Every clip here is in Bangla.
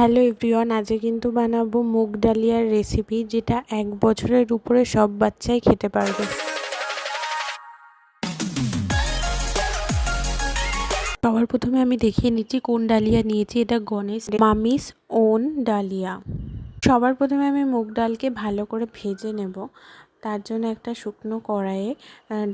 হ্যালো এভরিওয়ান, আজকে কিন্তু বানাবো মুগ ডালিয়ার রেসিপি যেটা এক বছরের উপরে সব বাচ্চাই খেতে পারবে। সবার প্রথমে আমি দেখিয়ে নিচ্ছি কোন ডালিয়া নিয়েছি, এটা গণেশ মামিস ওন ডালিয়া। সবার প্রথমে আমি মুগ ডালকে ভালো করে ভেজে নেব। তার জন্য একটা শুকনো কড়াইয়ে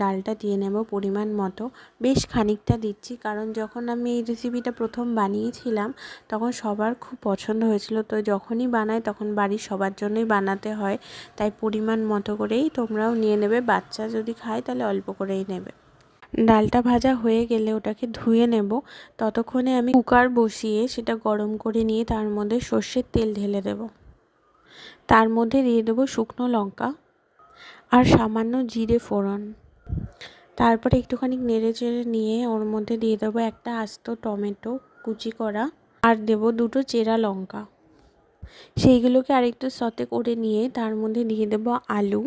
ডালটা দিয়ে নেব পরিমাণ মতো। বেশ খানিকটা দিচ্ছি, কারণ যখন আমি এই রেসিপিটা প্রথম বানিয়েছিলাম, তখন সবার খুব পছন্দ হয়েছিল। তো যখনই বানাই, তখন বাড়ির সবার জন্যই বানাতে হয়। তাই পরিমাণ মতো করেই তোমরাও নিয়ে নেবে। বাচ্চা যদি খায়, তাহলে অল্প করেই নেবে। ডালটা ভাজা হয়ে গেলে ওটাকে ধুয়ে নেব। ততক্ষণে আমি কুকার বসিয়ে সেটা গরম করে নিয়ে তার মধ্যে সর্ষের তেল ঢেলে দেব। তার মধ্যে দিয়ে দেবো শুকনো লঙ্কা। আর সামান্য জিরে ফোড়ন। তারপরে একটুখানি নেড়ে চেড়ে নিয়ে ওর মধ্যে দিয়ে দেবো একটা আস্ত টমেটো কুচি করা আর দেবো দুটো চেরা লঙ্কা। সেইগুলোকে আরেকটু সতে করে নিয়ে তার মধ্যে দিয়ে দেবো আলু।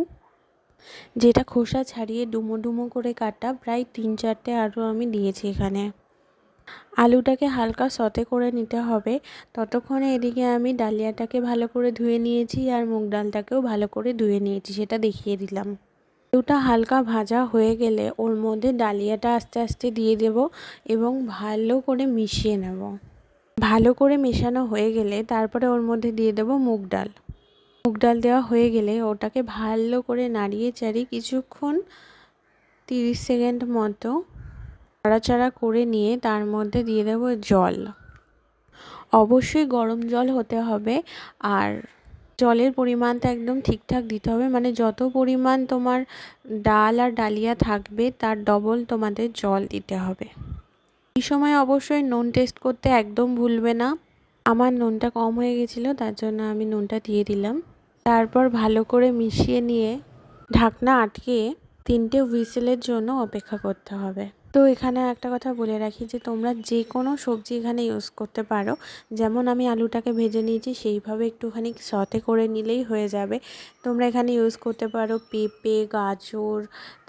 যেটা খোসা ছাড়িয়ে ডুমো ডুমো করে কাটা প্রায় তিন চারটে আলু আমি দিয়েছি এখানে। আলুটাকে হালকা সতে করে নিতে হবে। ততক্ষণে এদিকে আমি ডালিয়াটাকে ভালো করে ধুয়ে নিয়েছি আর মুগ ডালটাকেও ভালো করে ধুয়ে নিয়েছি, সেটা দেখিয়ে দিলাম। আলুটা হালকা ভাজা হয়ে গেলে ওর মধ্যে ডালিয়াটা আস্তে আস্তে দিয়ে দেব এবং ভালো করে মিশিয়ে নেব। ভালো করে মেশানো হয়ে গেলে তারপরে ওর মধ্যে দিয়ে দেব মুগ ডাল। মুগ ডাল দেওয়া হয়ে গেলে ওটাকে ভালো করে নাড়িয়ে চাড়িয়ে কিছুক্ষণ তিরিশ সেকেন্ড মতো নাড়াচাড়া করে নিয়ে তার মধ্যে দিয়ে দেব জল। অবশ্যই গরম জল হতে হবে আর জলের পরিমাণটা একদম ঠিকঠাক দিতে হবে। মানে যত পরিমাণ তোমার ডাল আর ডালিয়া থাকবে, তার ডবল তোমাদের জল দিতে হবে। এই সময় অবশ্যই নুন টেস্ট করতে একদম ভুলবে না। আমার নুনটা কম হয়ে গেছিল, তার জন্য আমি নুনটা দিয়ে দিলাম। তারপর ভালো করে মিশিয়ে নিয়ে ঢাকনা আটকে তিনটে হুইসেলের জন্য অপেক্ষা করতে হবে। তো এখানে একটা কথা বলে রাখি যে তোমরা যে কোনো সবজি এখানে ইউজ করতে পারো। যেমন আমি আলুটাকে ভেজে নিয়েছি, সেইভাবে একটুখানি সতে করে নিলেই হয়ে যাবে। তোমরা এখানে ইউজ করতে পারো পেঁপে, গাজর,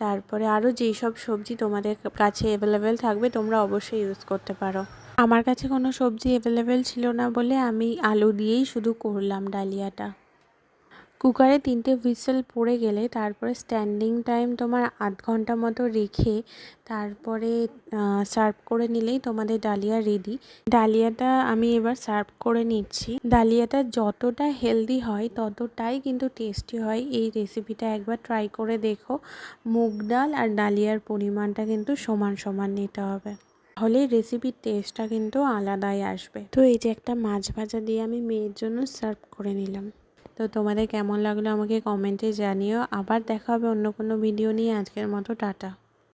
তারপরে আরও যেই সব সবজি তোমাদের কাছে অ্যাভেলেবেল থাকবে, তোমরা অবশ্যই ইউজ করতে পারো। আমার কাছে কোনো সবজি অ্যাভেলেবেল ছিল না বলে আমি আলু দিয়েই শুধু করলাম ডালিয়াটা। কুকারে তিনটে হুইসেল পড়ে গেলে তারপরে স্ট্যান্ডিং টাইম তোমার আধ ঘণ্টা মতো রেখে তারপরে সার্ভ করে নিলেই তোমাদের ডালিয়া রেডি ডালিয়াটা আমি এবার সার্ভ করে নিচ্ছি। ডালিয়াটা যতটা হেলদি হয় ততটাই কিন্তু টেস্টি হয়। এই রেসিপিটা একবার ট্রাই করে দেখো। মুগ ডাল আর ডালিয়ার পরিমাণটা কিন্তু সমান সমান নিতে হবে। তাহলে রেসিপির টেস্টটা কিন্তু আলাদাই আসবে। তো এই যে একটা মাছ ভাজা দিয়ে আমি মেয়ের জন্য সার্ভ করে নিলাম। তো তোমাদের কেমন লাগল আমাকে কমেন্টে জানিও। আবার দেখা হবে অন্য কোনো ভিডিও নিয়ে। আজকের মতো, টাটা।